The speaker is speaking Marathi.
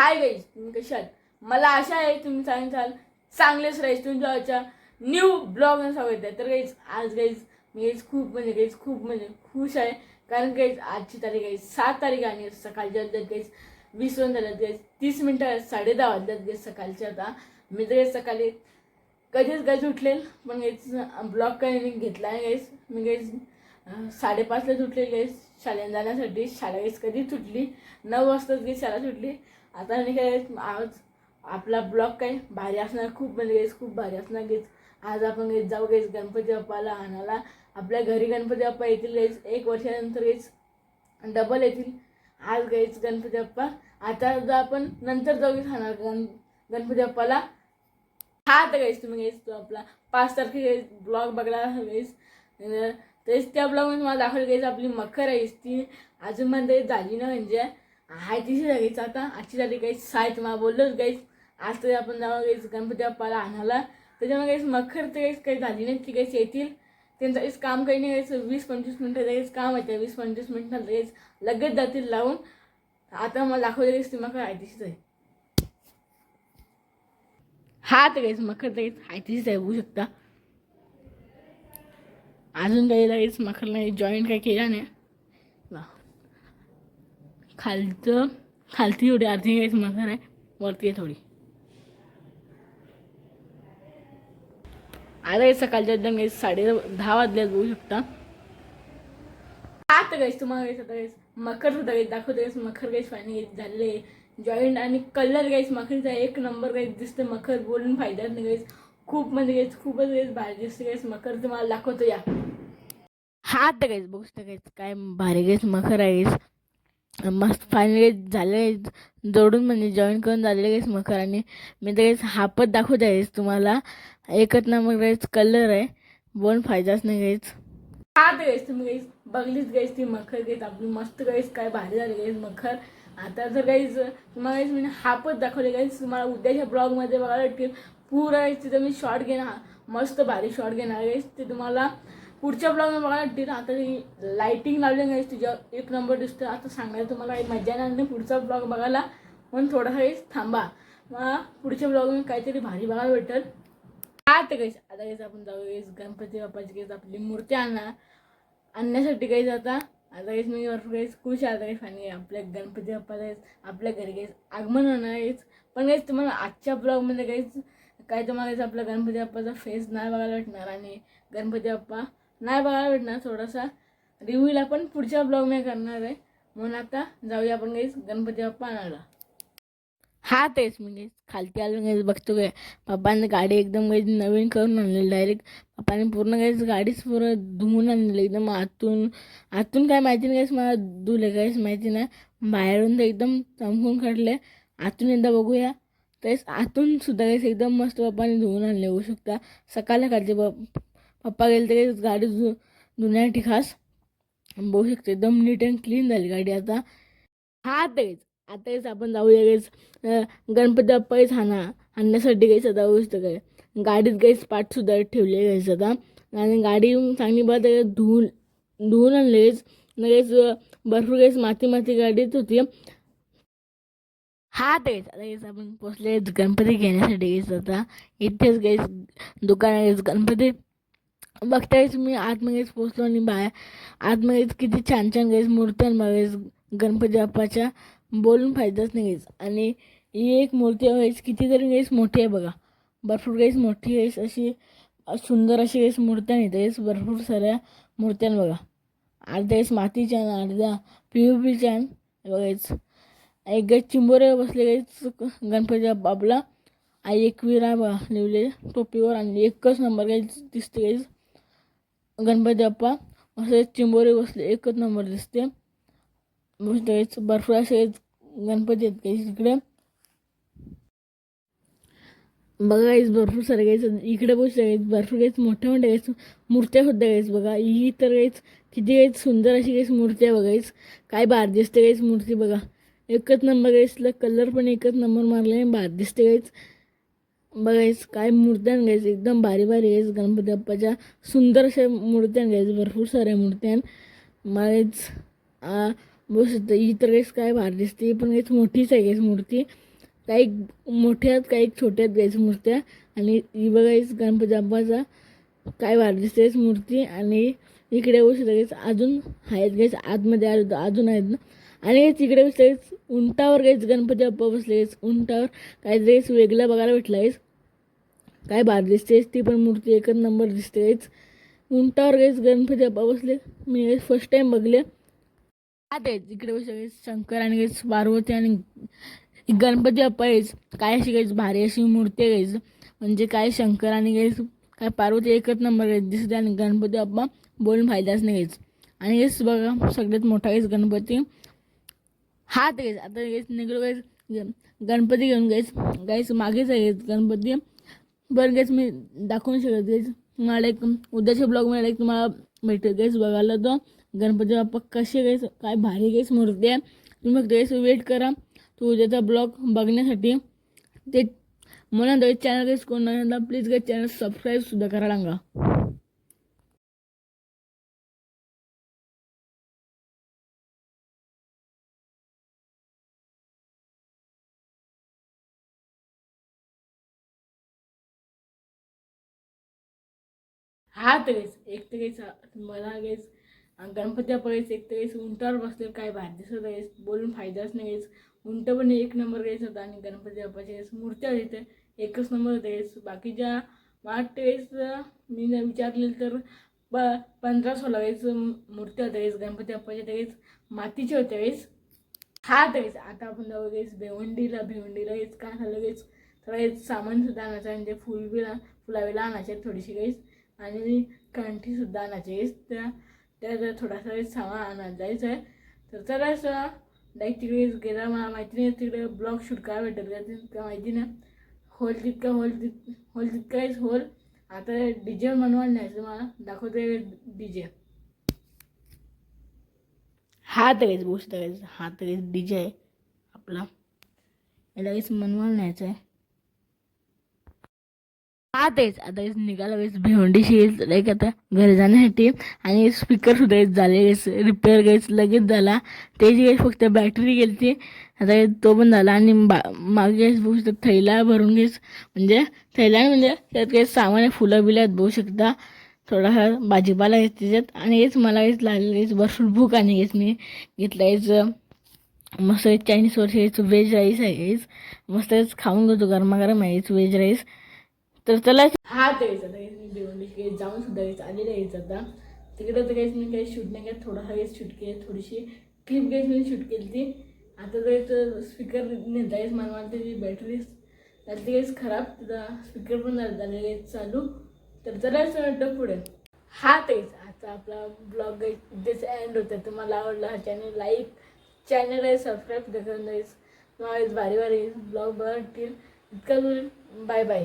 हाय गाईज तुम्ही कशा आहात मला आशा आहे तुम्ही सांगाल चांगलेच राहील. तुमच्या न्यू ब्लॉग स्वागत आहे. तर गाईज आज गाईज मी गाईज खूप म्हणजे गाईज खूप म्हणजे खुश आहे. कारण गाईज आजची तारीख आहे सात तारीख आणि सकाळच्या वाजल्यात गाईज वीस वाजून झाल्यात गाईज तीस मिनटं साडे दहा वाजल्यात गाईज सकाळच्या आता. मी तर गाईज सकाळी कधीच गाईज उठलेल पण गाईज ब्लॉग काही मी घेतला आहे गाईज मी गाईज साडेपाचला साडेपाचलाच शाळेत जाण्यासाठी शाळा गाईज कधीच सुटली? नऊ वाजताच गाईज शाळा सुटली आता नाही काय आज आपला ब्लॉग काय? भारी असणार खूप म्हणजे गेस खूप भारी असणार गेस आज आपण गेस जाऊ गेस गणपती बाप्पाला आणायला. आपल्या घरी गणपती बाप्पा येतील गेस एक वर्षानंतर गेस डबल येतील. आज गाईज गणपती बाप्पा. आता जर आपण नंतर जाऊ खाणार गण गणपती बाप्पाला. हा तर गाईज तुम्ही गेस तो आपला पाच तारखे ब्लॉग बघला गाईज तेच त्या ब्लॉगमध्ये मला दाखवलं गाईज आपली मखर आहे ती. अजून मध्ये झाली ना म्हणजे. आहे तिशी जागीच आता. आजची झाली काहीच साय तुम्हाला बोललोच गाईस आज तरी आपण जाऊ गाईज गणपती बाप्पाला आणायला. त्याच्यामुळे काहीच मखर तर काहीच काही झाली नाही ती काहीच येतील. त्यांचं काहीच काम काही नाही गाईज वीस पंचवीस मिनटं काहीच काम आहे त्या वीस पंचवीस मिनटात लगेच लगेच जातील लावून. आता मला दाखवलं गाईज ती मखर आहे आहे. हा तर गाईज मखर तर गाईज आहे होऊ आहे शकता. अजून काही लाईट्स मखर नाही जॉईन काही केला नाही. वा खालचं खालती एवढी अर्धी काहीच मखर आहे. वरती आहे थोडी. आता आहे सकाळच्या एकदम काही साडे दहा वाजल्यात बघू शकता. आता गाईस तुम्हाला गाईस आता गाईस मखर सुद्धा गाईस दाखवते गाईस मखर गाईस फायनली गाईस झाले. जॉईंट आणि कलर गाईस मखरचा एक नंबर गाईस दिसते मखर बोलून फायदा नाही गाईस खूप म्हणजे गाईस खूपच गाईस भारी दिसते गाईस मखर तुम्हाला दाखवतो या. हा तर गाईस बघू शकता काय भारी गाईस मखर आहे मस्त फायनली झाले जोडून म्हणजे जॉईन करून झालेले गाईस मखर आणि मी तर गाईस हापत दाखवू आहे तुम्हाला. एकच नंबर गाईस कलर आहे. बोन फायदाच नाही गाईस हा तर गाईस तुम्ही गाईस बघलीच गाईस ती मखर गाईस आपली मस्त गाईस काय भारी झाली गाईस मखर. आता जर गाईज तुम्हाला गाईस मी हापत दाखवले गाईस तुम्हाला उद्याच्या ब्लॉगमध्ये बघायला वाटतील पुरा गाईस तिथं मी शॉर्ट घेणार. मस्त भारी शॉर्ट घेणार गाईस ते तुम्हाला पुढच्या ब्लॉग बघा भेटेल आता लाईटिंग लावली नाही तुझ्या एक नंबर दिसतो आता सांगायला तुम्हाला काही मजा येणार नाही. पुढचा ब्लॉग बघायला म्हणून थोडा गाईस थांबा. मग पुढच्या ब्लॉग काहीतरी भारी बघायला भेटेल. आता काहीच आता काहीच आपण जाऊ गाईस गणपती बाप्पाची काहीच आपली मूर्ती आणणार. आणण्यासाठी गाईस आता. आता काहीच मी भरपूर काहीच खुश आहे. आता गाईस आणि आपल्या गणपती बाप्पाला आपल्या घरी गाईस आगमन होणार आहेच पण काहीच तुम्हाला आजच्या ब्लॉगमध्ये काहीच काय तुम्हाला गाईस आपल्या गणपती बाप्पाचा फेस नाही बघायला भेटणार आणि गणपती बाप्पा नाही बघायला भेटणार थोडासा. रिव्ह्यूल आपण पुढच्या ब्लॉग मी करणार आहे. म्हणून आता जाऊया आपण गाईस गणपती बाप्पा आणायला. हा तेच म्हणजे खालती आलो गेस बघतो काय पप्पाने गाडी एकदम काही नवीन करून आणलेली डायरेक्ट पप्पाने पूर्ण काहीच गाडीच पूर्ण धुवून आणलेली एकदम आतून. आतून काय माहिती नाही काहीच मला धुले काहीच माहिती नाही. बाहेरून तर एकदम चमकून काढले आतून एकदा बघूया. तेच आतून सुद्धा काहीच एकदम मस्त पप्पाने धुवून आणले होऊ शकता. सकाळला काढते बाप पप्पा गेले तर गाडी धु धुण्यासाठी खास. बघू शकते एकदम नीट अँड क्लीन झाली गाडी आता. हा तेच आता आपण जाऊया गाईस गणपती बाप्पाच हाना आणण्यासाठी गाईस आता व्यवस्थित काय गाडीत गाईस पाठ सुद्धा ठेवले गाईस आता. आणि गाडी चांगली बाद धुवून धुवून आणलेच लगेच भरपूर गाईस माती माती गाडीत होती. हा तेच आता गेस आपण पोचले गणपती घेण्यासाठी गाईस आता. इथेच गेस दुकान आहे गणपती बघतायच मी आतमध्येच पोचलो आणि बाहेर. आतमध्येच किती छान छान गाईस मूर्त्या बघायच गणपती बाप्पाच्या बोलून फायदाच नाही गाईस आणि ही एक मूर्ती आहे कितीतरी गाईस मोठी आहे बघा. भरपूर गाईस मोठी आहेस अशी सुंदर अशी गाईस मूर्त्या नाही भरपूर साऱ्या मूर्त्या बघा. अर्ध्या गाईस मातीच्या अर्ध्या पी यू पीच्या बघायच एक गाईस चिंबोरे बसले गाईस गणपती बापला आई एक विरा बघा लिवले टोपीवर आणि एकच नंबर गाईस दिसते गाईस. गणपती बाप्पा असे चिंबोरी बसले एकच नंबर दिसते. गाईस बर्फ असे गणपती आहेत काही इकडे. बघा गाईस भरपूर सारे गाईस इकडे बघू गाईस भरपूर गाईस मोठ्या मोठ्या गाईस मूर्त्या सुद्धा गाईस बघा. ही तर गाईस किती गाईस सुंदर अशी गाईस मूर्त्या बघायच काय भार दिसते गाईस मूर्ती बघा. एकच नंबर गाईसला कलर पण एकच नंबर मारले भार दिसते गाईस बघायच काय मूर्त्या घ्यायचं एकदम भारी भारी घ्यायचं गणपती बाप्पाच्या सुंदर अशा मूर्त्या घ्यायचं भरपूर साऱ्या मूर्त्या. मागेच बघू इतर ही तर काय भार दिसते पण गाईस मोठीच आहे गाईस मूर्ती. काही मोठ्या आहेत काही छोट्यात घ्यायचं मूर्त्या. आणि ही बघायच गणपती बाप्पाचा काय वाढ दिसतेच मूर्ती. आणि इकडे होऊ घ्यायचं अजून आहेत घ्यायचं आतमध्ये आलो अजून आहेत ना. आणि तिकडे बसलेच उंटावर गेस गणपती बाप्पा बसलेस उंटावर काहीतरी वेगळा बघायला भेटला आहेस काय भारी दिसतेस ती पण मूर्ती एकच नंबर दिसतेच उंटावर गेस गणपती बाप्पा बसले. मी फर्स्ट टाइम बघले. आत आहेत इकडे बसले शंकर आणि गेस पार्वती आणि गणपती बाप्पा आहेच काय अशी गाईच भारी अशी मूर्ती आहेच म्हणजे काय शंकर आणि गाईच काय पार्वती एकच नंबर दिसते आणि गणपती बाप्पा बोलून फायदाच नाही घ्यायचं आणि हेच बघा सगळ्यात मोठा आहेस गणपती. हा गाईच आता गेस निघलो गाईच गणपती घेऊन गाईच गाईस मागेच आहे गणपती. बरं गेस मी दाखवून शकत गाईच मला एक उद्याच्या ब्लॉगमध्ये एक तुम्हाला भेटेल गेस बघायला तो गणपती बाप्पा कसे गेस काय भारी गेस मूर्ती आहे. तुम्ही फक्त वेट करा. तो उद्याचा ब्लॉग बघण्यासाठी. ते मला गाईच चॅनल गेस कोण नाही प्लीज गाईच चॅनल सबस्क्राईबसुद्धा करा लागा हा तरीच एक तरीच मला गेस गणपती बघायचं एक तरीच उंटावर बसले काय भारी दिसत आहे बोलून फायदाच नाही गेस उंट पण एक नंबर घ्यायचं होता आणि गणपती बाप्पाच्या मूर्त्या होते एकच नंबर होते गेस बाकीच्या वाटते वेळेस मी जर विचारले तर प पंधरा सोळा वेळेस मूर्त्या होत्या वेळेस गणपती बाप्पाच्या त्यावेळेस मातीच्या होत्या वेळेस हा तेच आता आपण जाऊ गेस भिवंडीला भिवंडीला हेच काय झालं गेस थोडं हेच सामान सुद्धा आणायचं म्हणजे फुल बिला फुलावेला आणायचे आहेत थोडीशी गाईस आणि कंठी सुद्धा आणायची त्या त्याचा थोडासा वेळ सामान आणायला जायचं आहे तर चला डायरेक्ट तिकडे गेला मला माहिती नाही तिकडे ब्लॉग शूट काय भेटेल का तितकं माहिती नाही. होल तितका होल तित होल तितकाच होल. आता डी जे म्हणून न्यायचं मला दाखवते डी जे हा तरीच गोष्ट आहे हा तरीच डी जे आहे आपला. लगेच काहीच मनवायला न्यायचं आहे. हा तेच. आता निघाला वेळेस भिवंडीशी येईल लाईक आता घरी जाण्यासाठी. आणि स्पीकर सुद्धा हेच झाले रिपेअर गाईस लगेच झाला. त्याची गाईस फक्त बॅटरी गेली ती आता तो पण झाला. आणि बा मागे गाईस बघू शकता थैला भरून घेस म्हणजे थैला म्हणजे त्यात काही सामान आहे फुलं बिलं आहेत बघू शकता. थोडासा भाजीपाला येस त्याच्यात. आणि हेच मला हेच लागलेलं भरपूर भूक आणि हेच मी घेतला हेच मस्त चायनीज वर्ष हेच व्हेज राईस आहे हेच मस्त हेच खाऊन घेतो गरमागरम आहे हेच व्हेज राईस तर चला हा ते यायचं आता मी भिवंडी केस जाऊन सुद्धा यायचं. आलेलं यायचं आता. तिकडे तर काहीच मी काही शूट नाही केलं. थोडा हवेच शूट केली थोडीशी क्लिप काहीच मी शूट केली ती. आता तर स्पीकर नेतायच मला वाटतं त्याची बॅटरी त्यातली काहीच खराब तिथं स्पीकर पण झालेले चालू. तर चला असं वाटतं पुढे. हा तेच आता आपला ब्लॉग इथेच एंड होतं तुम्हाला आवडला हा चॅनल लाईक चॅनल आहे सबस्क्राईब करून जाईस तुम्हाला भारी भारी ब्लॉग बघतील. इतकं बाय बाय